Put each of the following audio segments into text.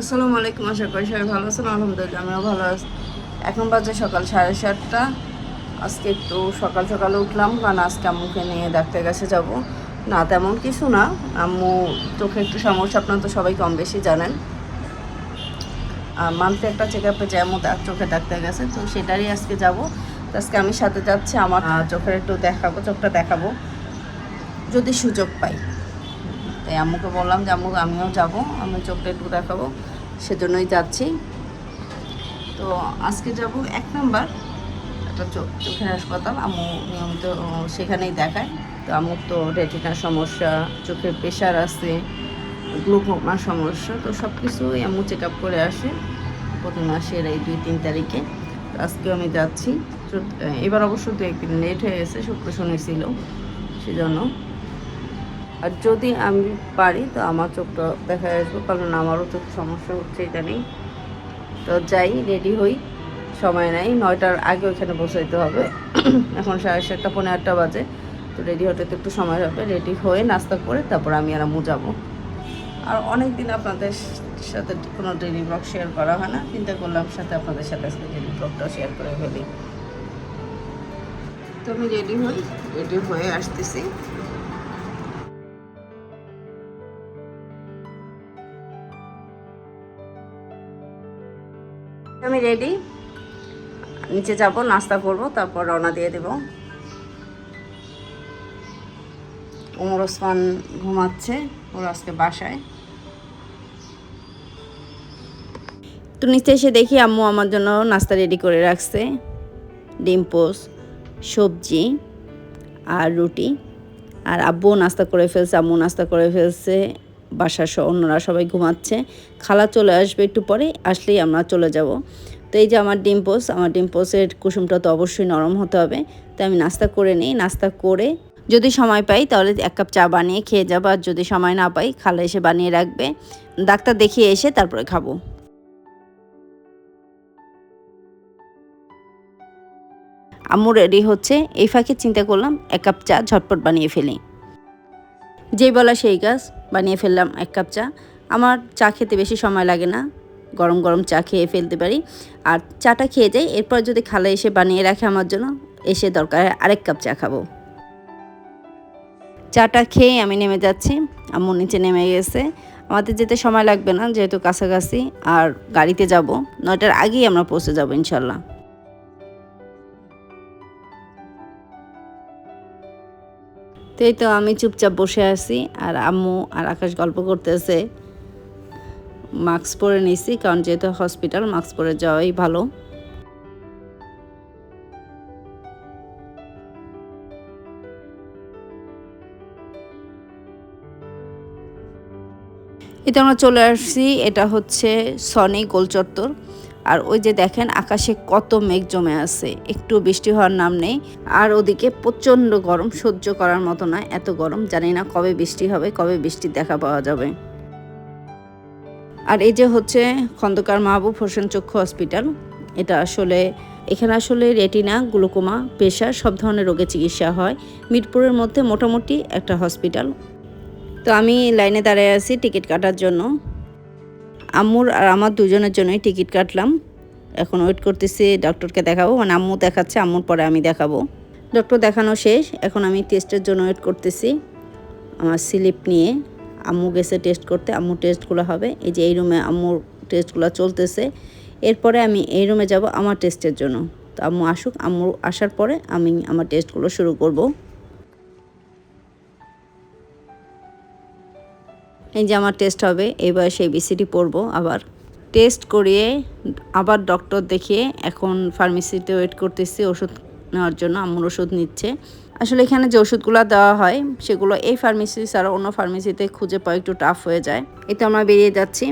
আসসালামু আলাইকুম, আশা করি সবাই ভালো আছেন, আলহামদুলিল্লাহ আমিও ভালো আছি। এখন বাজে সকাল সাড়ে সাতটা। আজকে একটু সকাল সকালে উঠলাম, কারণ আজকে আম্মুকে নিয়ে ডাক্তার কাছে যাব। না, তেমন কিছু না। আম্মু চোখে একটু সমস্যা, আপনারা তো সবাই কম বেশি জানেন। মান্থলি একটা চেক আপে যায় আম্মু চোখে ডাক্তার গেছে, তো সেটারই আজকে যাব। আজকে আমি সাথে যাচ্ছি, আমার চোখের একটু দেখাবো, চোখটা দেখাবো। যদি সুযোগ পাই। তাই আম্মুকে বললাম যে, আম্মু, আমিও যাব, আমি চোখটা একটু দেখাবো। সেজন্যই যাচ্ছি। তো আজকে যাব এক নাম্বার, একটা চোখ চোখের হাসপাতাল। আম্মু নিয়মিত সেখানেই দেখায়। তো আম্মুর তো রেটিনার সমস্যা, চোখের প্রেশার আছে গ্লুকোমার সমস্যা, তো সব কিছুই আম্মু চেক আপ করে আসে প্রতি মাসের এই দুই, তিন তারিখে। আজকেও আমি যাচ্ছি। এবার অবশ্য দু একদিন লেট হয়ে গেছে, শুক্র শনি ছিল, সেজন্য আর যদি আমি পারি, তো আমার চোখটা দেখা আসব, কারণ আমারও তো সমস্যা হচ্ছে ইদানিং তো যাই রেডি হই। সময় নাই, নয়টার আগে ওইখানে বসাইতে হবে। এখন সাড়ে সাতটা পনেরো আটটা বাজে। তো রেডি হতে তো একটু সময় হবে রেডি হয়ে নাস্তা করে তারপর আমি আর আম্মু যাব। আর অনেক দিন আপনাদের সাথে কোনো ডেলি ব্লগ শেয়ার করা হয় না। চিন্তা করলাম সাথে আপনাদের সাথে আজকে ডেলি ব্লগটাও শেয়ার করে ফেলি। তো আমি রেডি হই। রেডি হয়ে আসতেছি। আমি রেডি নিচে যাব, নাস্তা করব, তারপর রওনা দিয়ে দেব। ওমর ওসমান ঘুমাচ্ছে, ওর আজকে বাসায়। তো নিচে এসে দেখি আম্মু আমার জন্য নাস্তা রেডি করে রাখছে। ডিম পোস্ট সবজি আর রুটি। আর আব্বুও নাস্তা করে ফেলছে আম্মু নাস্তা করে ফেলছে। বাসার অন্যরা সবাই ঘুমাচ্ছে। খালা চলে আসবে একটু পরে, আসলেই আমরা চলে যাব। তো এই যে আমার ডিম পোস্ট আমার ডিম পোস্টের কুসুমটা তো অবশ্যই নরম হতে হবে। তো আমি নাস্তা করে নিই, নাস্তা করে যদি সময় পাই তাহলে এক কাপ চা বানিয়ে খেয়ে যাব, আর যদি সময় না পাই খালা এসে বানিয়ে রাখবে। ডাক্তার দেখিয়ে এসে তারপরে খাব। আম্মু রেডি হচ্ছে। এই ফাঁকে চিন্তা করলাম, এক কাপ চা ঝটপট বানিয়ে ফেলি। যেই বলা সেই গাছ বানিয়ে ফেললাম এক কাপ চা। আমার চা খেতে বেশি সময় লাগে না। গরম গরম চা খেয়ে ফেলতে পারি। আর চাটা খেয়ে যাই, এরপর যদি খালা এসে বানিয়ে রাখে আমার জন্য, এসে দরকার আরেক কাপ চা খাব। চাটা খেয়ে আমি নেমে যাচ্ছি। আম্মু নিচে নেমে গেছে। আমাদের যেতে সময় লাগবে না, যেহেতু কাছাকাছি। আর গাড়িতে যাব। নয়টার আগেই আমরা পৌঁছে যাব, ইনশাল্লাহ। তো এই তো আমি চুপচাপ বসে আছি আর আম্মু আর আকাশ গল্প করতেছে। মাস্ক পরে নিছি, কারণ যেহেতু হসপিটাল মাস্ক পরে যাওয়াই ভালো। এতে আমরা চলে আসছি, এটা হচ্ছে সনি গোলচত্বর আর ওই যে দেখেন আকাশে কত মেঘ জমে আছে, একটু বৃষ্টি হওয়ার নাম নেই। আর ওদিকে প্রচণ্ড গরম, সহ্য করার মতো না, এত গরম, জানি না কবে বৃষ্টি হবে, কবে বৃষ্টির দেখা পাওয়া যাবে। আর এই যে হচ্ছে খন্দকার মাহবুব হোসেন চক্ষু হসপিটাল, এটা আসলে, এখানে আসলে রেটিনা, গ্লুকোমা, প্রেশার, সব ধরনের রোগের চিকিৎসা হয়। মিরপুরের মধ্যে মোটামুটি একটা হসপিটাল। তো আমি লাইনে দাঁড়িয়ে আছি টিকিট কাটার জন্য। আম্মুর আর আমার দুজনের জন্যই টিকিট কাটলাম। এখন ওয়েট করতেছি ডক্টরকে দেখাবো। মানে আম্মু দেখাচ্ছে, আম্মুর পরে আমি দেখাবো। ডক্টর দেখানো শেষ। এখন আমি টেস্টের জন্য ওয়েট করতেছি। আমার স্লিপ নিয়ে আম্মু গেছে টেস্ট করতে। আম্মু টেস্টগুলো হবে। এই যে এই রুমে আম্মুর টেস্টগুলো চলতেছে। এরপরে আমি এই রুমে যাব আমার টেস্টের জন্য। তো আম্মু আসুক। আম্মু আসার পরে আমি আমার টেস্টগুলো শুরু করব। এই যে আমার টেস্ট হবে, এবার সেই বিসিটি পড়ব আবার। টেস্ট করিয়ে আবার ডক্টর দেখিয়ে এখন ফার্মেসিতে ওয়েট করতেছি, ওষুধ নেওয়ার জন্য, আম্মুর ওষুধ নিচ্ছে। আসলে এখানে যে ওষুধগুলো দেওয়া হয়, সেগুলো এই ফার্মেসি ছাড়া অন্য ফার্মেসিতে খুঁজে পাওয়া একটু টাফ হয়ে যায়। এতে আমরা বেরিয়ে যাচ্ছি।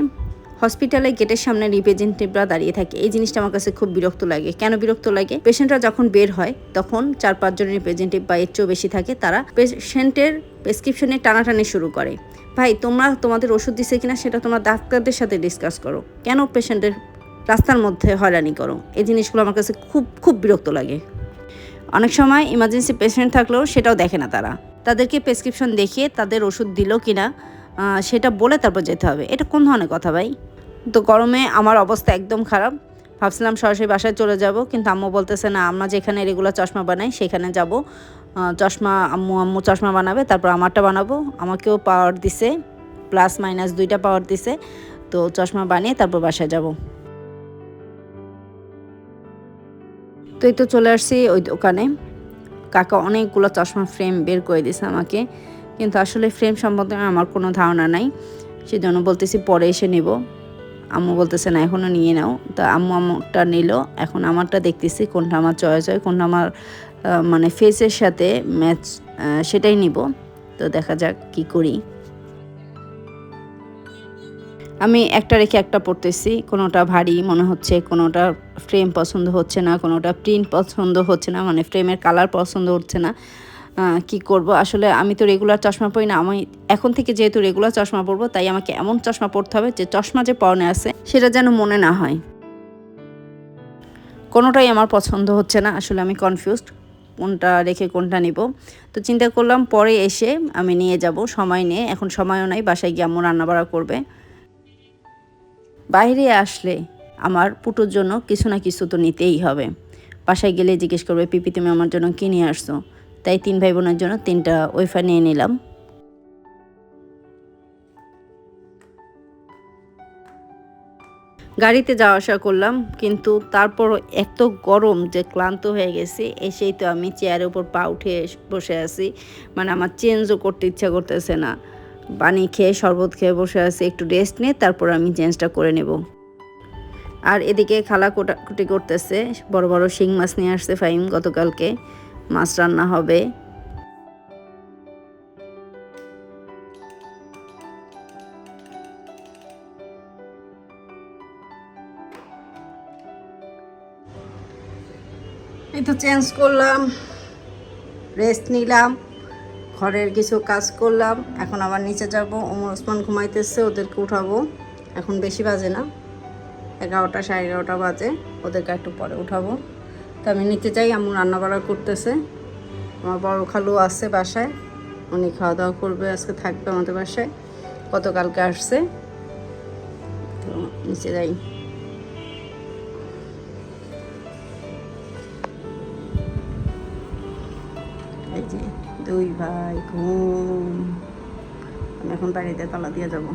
হসপিটালে গেটের সামনে রিপ্রেজেন্টেটিভরা দাঁড়িয়ে থাকে। এই জিনিসটা আমার কাছে খুব বিরক্ত লাগে। কেন বিরক্ত লাগে? পেশেন্টরা যখন বের হয়, তখন চার পাঁচজন রিপ্রেজেন্টেটিভ বা এর চেয়েও বেশি থাকে, তারা পেশেন্টের প্রেসক্রিপশনে টানাটানি শুরু করে। ভাই, তোমরা তোমাদের ওষুধ দিছে কিনা সেটা তোমরা ডাক্তারদের সাথে ডিসকাস করো। কেন পেশেন্টের রাস্তার মধ্যে হয়রানি করো? এই জিনিসগুলো আমার কাছে খুব খুব বিরক্ত লাগে। অনেক সময় ইমার্জেন্সি পেশেন্ট থাকলেও সেটাও দেখে না তারা। তাদেরকে প্রেসক্রিপশন দেখিয়ে তাদের ওষুধ দিল কি না সেটা বলে তারপর যেতে হবে। এটা কোন ধরনের কথা ভাই? তো গরমে আমার অবস্থা একদম খারাপ। ভাবছিলাম সরাসরি বাসায় চলে যাব, কিন্তু আম্মু বলতেছে, না, আমরা যেখানে রেগুলার চশমা বানাই, সেখানে যাব। চশমা আম্মু আম্মু চশমা বানাবে, তারপর আমারটা বানাবো। আমাকেও পাওয়ার দিছে প্লাস মাইনাস দুইটা পাওয়ার দিছে। তো চশমা বানিয়ে তারপর বাসায় যাব। তো এই তো চলে আসছি ওই দোকানে। কাকা অনেকগুলো চশমা ফ্রেম বের করে দিছে আমাকে। কিন্তু আসলে ফ্রেম সম্বন্ধে আমার কোনো ধারণা নাই। সেজন্য বলতেছি পরে এসে নেব। আম্মু বলতেছে, না এখনও নিয়ে নাও। তা আম্মু আমারটা নিল। এখন আমারটা দেখতেছি, কোনটা আমার চয়েস হয়, কোনটা আমার মানে ফেসের সাথে ম্যাচ সেটাই নিব। তো দেখা যাক কি করি। আমি একটা রেখে একটা পড়তেছি কোনোটা ভারী মনে হচ্ছে, কোনোটা ফ্রেম পছন্দ হচ্ছে না, কোনোটা প্রিন্ট পছন্দ হচ্ছে না মানে ফ্রেমের কালার পছন্দ হচ্ছে না। কি করব? আসলে আমি তো রেগুলার চশমা পরি না। আমি এখন থেকে যেহেতু রেগুলার চশমা পরবো, তাই আমাকে এমন চশমা পরতে হবে যে চশমা যে পরনে আছে, সেটা যেন মনে না হয়। কোনোটাই আমার পছন্দ হচ্ছে না। আসলে আমি কনফিউজড কোনটা রেখে কোনটা নিব। তো চিন্তা করলাম পরে এসে আমি নিয়ে যাব, সময় নিয়ে। এখন সময়ও নাই, বাসায় গিয়ে আম্মু রান্নাবাড়া করবে। বাইরে আসলে আমার পুটোর জন্য কিছু না কিছু তো নিতেই হবে। বাসায় গেলে জিজ্ঞেস করবে, পিপি, তুমি আমার জন্য কী নিয়ে আসছো? তাই তিন ভাই বোনের জন্য তিনটা ওয়েফার নিয়ে নিলাম। গাড়িতে যাওয়া আসা করলাম, কিন্তু তারপর এত গরম যে ক্লান্ত হয়ে গেছি। এসেই তো আমি চেয়ারের উপর পা উঠে বসে আছি। মানে আমার চেঞ্জও করতে ইচ্ছা করতেছে না। পানি খেয়ে শরবত খেয়ে বসে আছি, একটু রেস্ট নিয়ে তারপর আমি চেঞ্জটা করে নেব। আর এদিকে খালা কোটাকুটি করতেছে, বড় বড় শিং মাছ নিয়ে আসছে ফাইম গতকালকে। মাছ রান্না হবে। তো চেঞ্জ করলাম রেস্ট নিলাম, ঘরের কিছু কাজ করলাম। এখন আবার নিচে যাব, ওমর ওসমান ঘুমাইতেছে, ওদেরকে উঠাবো। এখন বেশি বাজে না, এগারোটা সাড়ে এগারোটা বাজে, ওদেরকে একটু পরে উঠাবো। তো আমি নিচে যাই আমার রান্না বাড়া করতেছে। আমার বড় খালু আছে বাসায়, উনি খাওয়া দাওয়া করবে, আজকে থাকবে আমাদের বাসায়, গতকালকে আসছে। তো নিচে যাই। দুই ভাই ঘুম। আমি এখন বাড়িতে তালা দিয়ে যাব।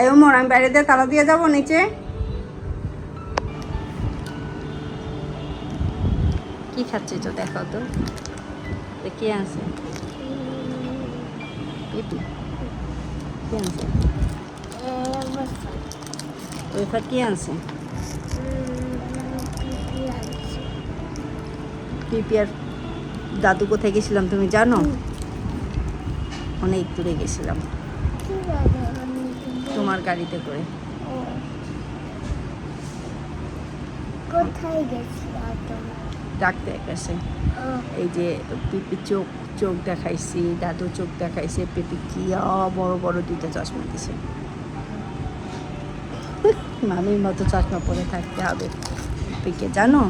এই ওমর আমি বাড়িতে তালা দিয়ে যাব নিচে? কি খাচ্ছি তো দেখো তো। কি আছে? কি আছে? ওইফার কি আছে। পিপি আর দাদু কোথায় গেছিলাম তুমি জানো? অনেক দূরে গেছিলাম। তোমার গাড়িতে করে। কোথায় গেছিল তোমার ডাক্তার কাছে এই যে পিপি চোখ চোখ দেখাইছি দাদু চোখ দেখাইছে পিপি কি বড় বড় দুইটা চশমা দিছে। মামির মতো চশমা পরে থাকতে হবে। পিপিকে জানো?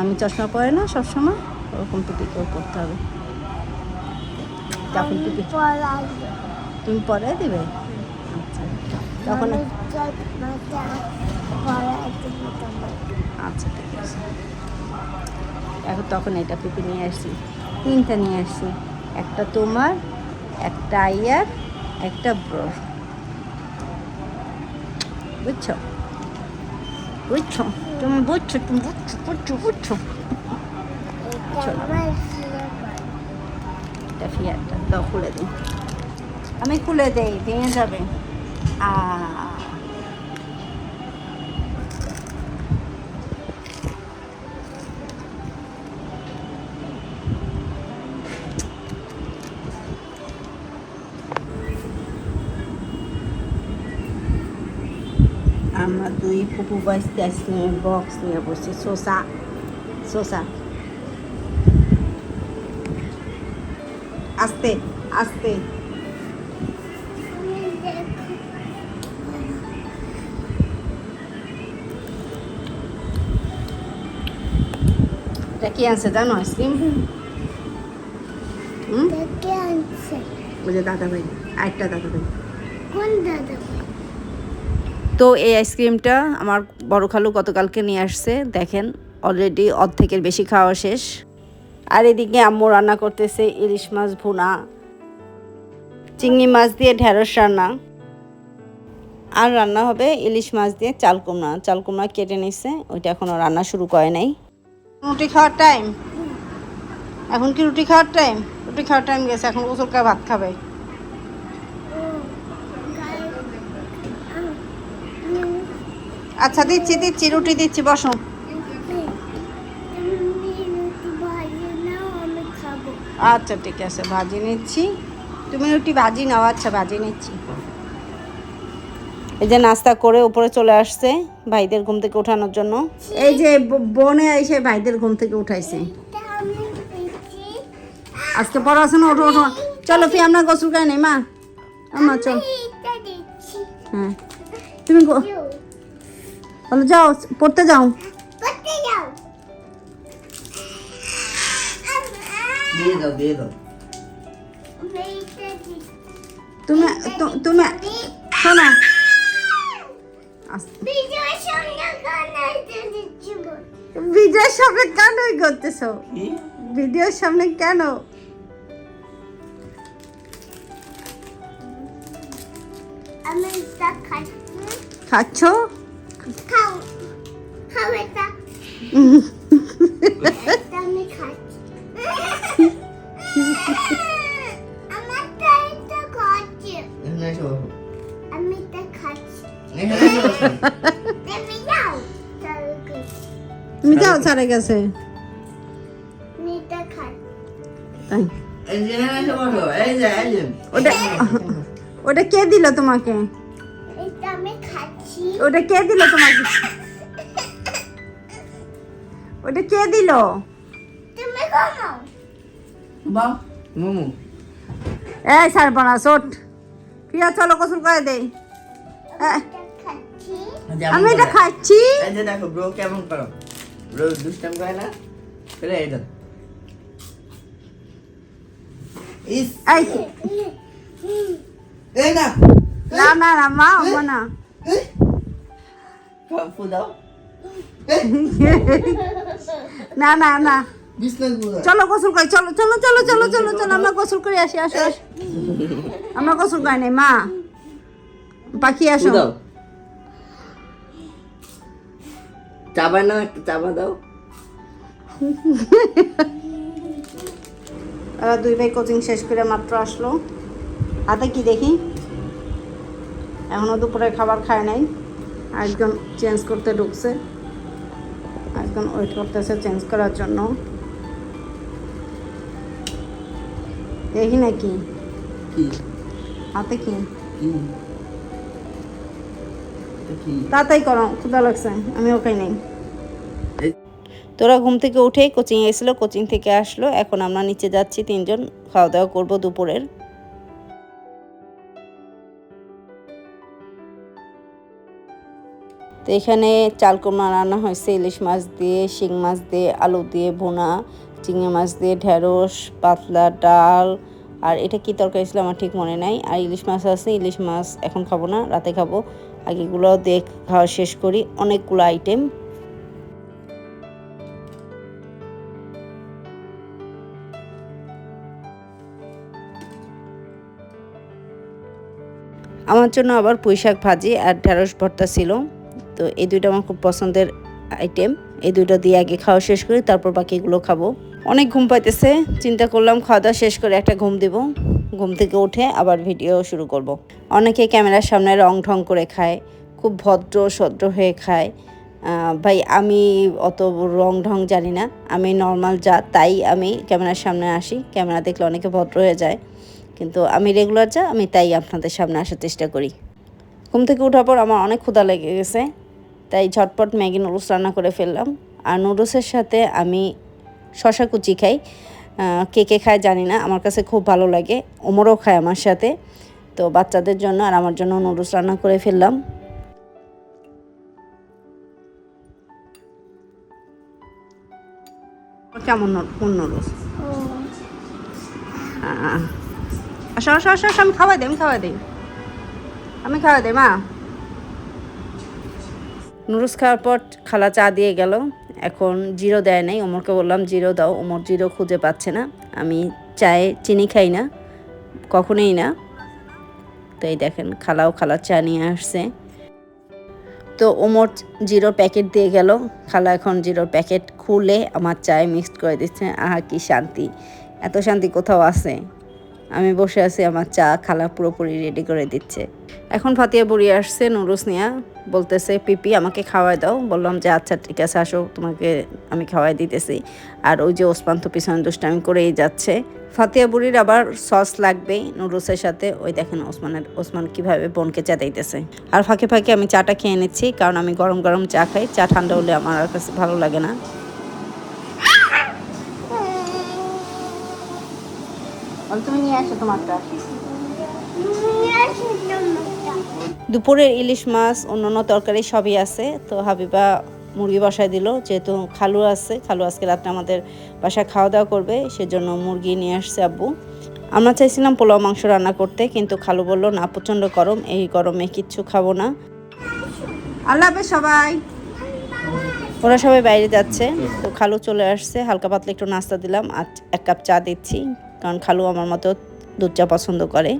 আমি চশমা পরে না সবসময়? ওরকম পিপিকেও পরতে হবে তখন পিপি তুমি পরে দেবে? আচ্ছা। তখন আচ্ছা ঠিক আছে। এখন তখন এটা পিপি নিয়ে আসছি। তিনটা নিয়ে আসছি। একটা তোমার, একটা আইয়ার, একটা ব্রোর বুঝছ? বুঝছ? তুমি বুঝছ তুমি বুঝছ বুঝছ বুঝছ? এটা ফিয়ারটা দাও খুলে দিই আমি খুলে দেই ভেঙে যাবে আ আমরা দুই পুপু বাইসতে আইসক্রিমের বক্স নিয়ে বসছি শসা শসা আস্তে আস্তে। এটা কি আছে জানো আইসক্রিম? হুম। ওই যে দাদা ভাই আরেকটা দাদা ভাই। কোন দাদা তো এই আইসক্রিমটা আমার বড় খালু গতকালকে নিয়ে আসছে দেখেন অলরেডি অর্ধেকের বেশি খাওয়া শেষ। আর এদিকে আম্মু রান্না করতেছে ইলিশ মাছ ভুনা, চিংড়ি মাছ দিয়ে ঢেঁড়স রান্না, আর রান্না হবে ইলিশ মাছ দিয়ে চাল কুমড়া। চাল কুমড়া কেটে নিচ্ছে ওইটা এখনও রান্না শুরু করে নাই। রুটি খাওয়ার টাইম এখন কি রুটি খাওয়ার টাইম রুটি খাওয়ার টাইম গেছে, এখন গোসল করে ভাত খাবে। আচ্ছা দিচ্ছি দিচ্ছি, রুটি দিচ্ছি, বসো। আচ্ছা ঠিক আছে, ভাজি নিচ্ছি। তুমি রুটি ভাজি নাও আচ্ছা ভাজি নিচ্ছি। এই যে নাস্তা করে উপরে চলে আসছে ভাইদের ঘুম থেকে ওঠানোর জন্য। এই যে বনে এসে ভাইদের ঘুম থেকে উঠাইছে। আজকে পড়াশোনা, ওঠো ওঠো। চলো, ফি আমরা গোসল করে নেই, মা। আমা, চল। হ্যাঁ। তুমি বলো, যাও, পড়তে যাও। দিয়ে দাও দিয়ে দাও তুমি তুমি শোনো। ভিডিওর সামনে কেন এই করতেছো ভিডিওর সামনে কেন? খাচ্ছ? খাও। খাও এটা। এই যে ওটা ওটা কে দিল তোমাকে? আমি ওটা কে দিল তোমাকে? ওটা কে দিল? এই সারপনা চোট। প্রিয়া চলো গোসল করে দেই। হ্যাঁ। আমি এটা খাচ্ছি। আমি এটা খাচ্ছি। এই যে দেখো ব্রো কেমন করো। দুষ্টাম করে না? ফেলে ইস। এই। না। না না না মা না। ফু দাও। না না না। চলো গোসল করি। চলো চলো চলো চলো চলো চলো আমরা গোসল করে আসি আসো আসো। আমরা গোসল করি নাই মা। পাখি আসো। চাবা না একটু চাবা দাও। ওরা দুই ভাই কোচিং শেষ করে মাত্র আসলো। হাতে কি দেখি? এখনও দুপুরে খাবার খায় নাই। একজন চেঞ্জ করতে ঢুকছে। একজন ওয়েট করতেছে চেঞ্জ করার জন্য। দেখি নাকি? হাতে কি? তাড়াতাড়ি করো ক্ষুদা লাগছে আমি ওখানে নেই। তোরা ঘুম থেকে উঠেই কোচিং এসেছিল কোচিং থেকে আসলো এখন আমরা নিচে যাচ্ছি তিনজন খাওয়া দাওয়া করব দুপুরের। তো এখানে চাল কুমড়া রান্না হয়েছে ইলিশ মাছ দিয়ে শিং মাছ দিয়ে আলু দিয়ে ভুনা চিংড়ি মাছ দিয়ে ঢেঁড়স পাতলা ডাল আর এটা কি তরকারি ছিল আমার ঠিক মনে নাই। আর ইলিশ মাছ আছে ইলিশ মাছ এখন খাব না রাতে খাব। আগেগুলো দিয়ে খাওয়া শেষ করি, অনেকগুলো আইটেম আমার জন্য আবার পুঁই শাক ভাজি আর ঢেঁড়স ভর্তা ছিল। তো এই দুইটা আমার খুব পছন্দের আইটেম এই দুইটা দিয়ে আগে খাওয়া শেষ করি, তারপর বাকিগুলো খাব। অনেক ঘুম পাইতেছে, চিন্তা করলাম খাওয়া দাওয়া শেষ করে একটা ঘুম দিব। ঘুম থেকে উঠে আবার ভিডিও শুরু করব। অনেকে ক্যামেরার সামনে রং ঢং করে খায়, খুব ভদ্র সদ্র হয়ে খায়। ভাই, আমি অত রং ঢং জানি না। আমি নর্মাল যা, তাই আমি ক্যামেরার সামনে আসি। ক্যামেরা দেখলে অনেকে ভদ্র হয়ে যায়। কিন্তু আমি রেগুলার যা, আমি তাই আপনাদের সামনে আসার চেষ্টা করি। ঘুম থেকে ওঠার পর আমার অনেক ক্ষুধা লেগে গেছে। তাই ঝটপট ম্যাগি নুডলস রান্না করে ফেললাম। আর নুডলসের সাথে আমি শশা কুচি খাই। কে কে খায় জানি না। আমার কাছে খুব ভালো লাগে। ওমরও খায় আমার সাথে। তো বাচ্চাদের জন্য আর আমার জন্য নুডলস রান্না করে ফেললাম। কেমন কোন নুডলস? আসো আসো আসো আসো, আমি খাওয়াই দিই আমি খাওয়াই দিই। আমি খাওয়াই দিই মা। নুডলস খাওয়ার পর খালা চা দিয়ে গেল। এখন জিরো দেয় নাই। ওমরকে বললাম, জিরো দাও, ওমর জিরো খুঁজে পাচ্ছে না। আমি চায়ে চিনি খাই না, কখনোই না। তো এই দেখেন, খালাও খালার চা নিয়ে আসছে। তো ওমর জিরোর প্যাকেট দিয়ে গেল। খালা এখন জিরোর প্যাকেট খুলে আমার চায়ে মিক্সড করে দিচ্ছে। আহা, কি শান্তি। এত শান্তি কোথাও আছে। আমি বসে আছি, আমার চা খালা পুরোপুরি রেডি করে দিচ্ছে। এখন ফাতিয়া বুড়ি আসছে, নুডলস নিয়ে। বলতেছে, পিপি, আমাকে খাওয়াই দাও। বললাম যে আচ্ছা ঠিক আছে, আসো, তোমাকে আমি খাওয়াই দিতেছি। আর ওই যে ওসমান তো পিছনে দুষ্টামি করেই যাচ্ছে। ফাতিয়া বুড়ির আবার সস লাগবেই নুডলসের সাথে। ওই দেখেন ওসমানের, ওসমান কীভাবে বোনকে চা দিতেছে আর ফাঁকে ফাঁকে আমি চাটা খেয়ে নিচ্ছি, কারণ আমি গরম গরম চা খাই। চা ঠান্ডা হলে আমার আর কাছে ভালো লাগে না। তুমি নিয়ে আসো তোমারটা। নিয়ে আসি তোমারটা। দুপুরের ইলিশ মাছ অন্যান্য তরকারি সবই আছে। তো হাবিবা মুরগি বসায় দিল যেহেতু খালু আছে খালু আজকে রাত্রে আমাদের বাসায় খাওয়া দাওয়া করবে সেজন্য মুরগি নিয়ে আসছে আব্বু। আমরা চাইছিলাম পোলাও মাংস রান্না করতে কিন্তু খালু বলল না প্রচণ্ড গরম এই গরমে কিচ্ছু খাব না। আল্লাহ হাফেজ সবাই। ওরা সবাই বাইরে যাচ্ছে তো খালু চলে আসছে। হালকা পাতলা একটু নাস্তা দিলাম আর এক কাপ চা দিচ্ছি। কারণ খালু আমার মতো দুধ চা পছন্দ করে।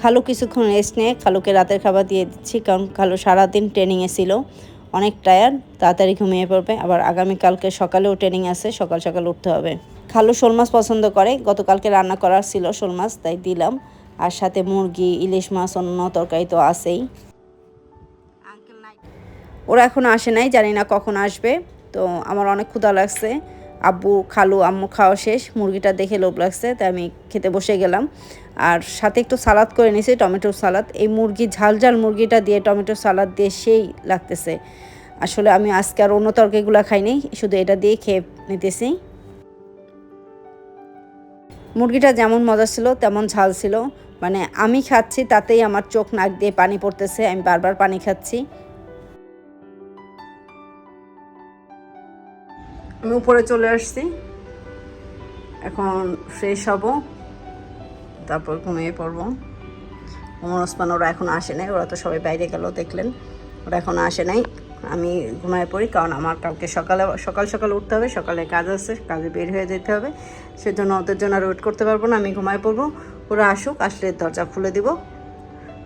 খালু কিছুক্ষণ রেস্ট নিয়ে খালুকে রাতের খাবার দিয়ে দিচ্ছি কারণ খালু সারাদিন ট্রেনিংয়ে ছিল অনেক টায়ার তাড়াতাড়ি ঘুমিয়ে পড়বে। আবার আগামীকালকে সকালেও ট্রেনিং আছে সকাল সকাল উঠতে হবে। খালু শোল মাছ পছন্দ করে গতকালকে রান্না করার ছিল শোল মাছ তাই দিলাম। আর সাথে মুরগি ইলিশ মাছ অন্য তরকারি তো আছেই। ওরা এখন আসে নাই জানি না কখন আসবে। তো আমার অনেক ক্ষুধা লাগছে। আব্বু, খালু, আম্মু খাওয়া শেষ, মুরগিটা দেখে লোভ লাগছে, তাই আমি খেতে বসে গেলাম। আর সাথে একটু সালাদ করে নিয়েছি, টমেটো সালাদ। এই মুরগি, ঝাল ঝাল মুরগিটা দিয়ে টমেটো সালাদ দিয়ে সেই লাগতেছে। আসলে আমি আজকে আর অন্য তরকারিগুলো খাইনি, শুধু এটা দিয়ে খেয়ে নিতেছি। মুরগিটা যেমন মজা ছিল, তেমন ঝাল ছিল। মানে আমি খাচ্ছি, তাতেই আমার চোখ, নাক দিয়ে পানি পড়তেছে, আমি বারবার পানি খাচ্ছি। আমি উপরে চলে আসছি। এখন ফ্রেশ হব। তারপর ঘুমিয়ে পড়ব। ওমর ওসমান, ওরা এখন আসে নাই। ওরা তো সবাই বাইরে গেল, দেখলেন। ওরা এখন আসে নাই। আমি ঘুমায় পড়ি, কারণ আমার কালকে সকালে, সকাল সকাল উঠতে হবে। সকালে কাজ আছে, কাজে বের হয়ে যেতে হবে। সেজন্য ওদের জন্য আর ওয়েট করতে পারব না। আমি ঘুমায় পড়ব। ওরা আসুক, আসলে দরজা খুলে দিব।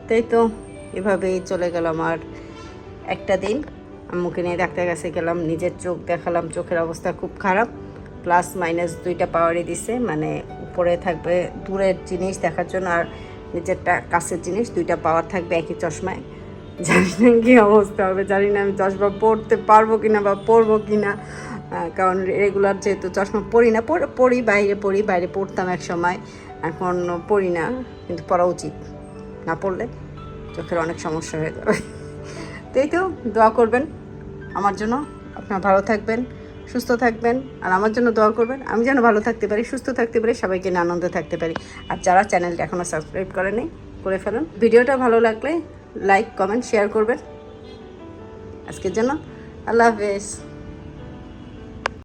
তাই তো, এভাবেই চলে গেল আমার একটা দিন। আম্মুকে নিয়ে ডাক্তার কাছে গেলাম নিজের চোখ দেখালাম চোখের অবস্থা খুব খারাপ প্লাস মাইনাস দুইটা পাওয়ারই দিছে মানে উপরে থাকবে দূরের জিনিস দেখার জন্য আর নিজেরটা কাছের জিনিস দুইটা পাওয়ার থাকবে একই চশমায়। জানি না কি অবস্থা হবে জানি না আমি চশমা পড়তে পারব কিনা বা পরবো কিনা আহ, কারণ রেগুলার যেহেতু চশমা পড়ি না পরি বাইরে পড়ি বাইরে পড়তাম এক সময় এখন পড়ি না কিন্তু পড়া উচিত। না পড়লে চোখের অনেক সমস্যা হয়ে যাবে। তাই তো, দোয়া করবেন। আমার জন্য আপনারা ভালো থাকবেন, সুস্থ থাকবেন, আর আমার জন্য দোয়া করবেন। আমি যেন ভালো থাকতে পারি, সুস্থ থাকতে পারি, সবাইকে নিয়ে আনন্দে থাকতে পারি। আর যারা চ্যানেলটা এখনও সাবস্ক্রাইব করেনি করে ফেলুন। ভিডিওটা ভালো লাগলে লাইক, কমেন্ট, শেয়ার করবেন। আজকের জন্য আল্লাহ হাফেজ।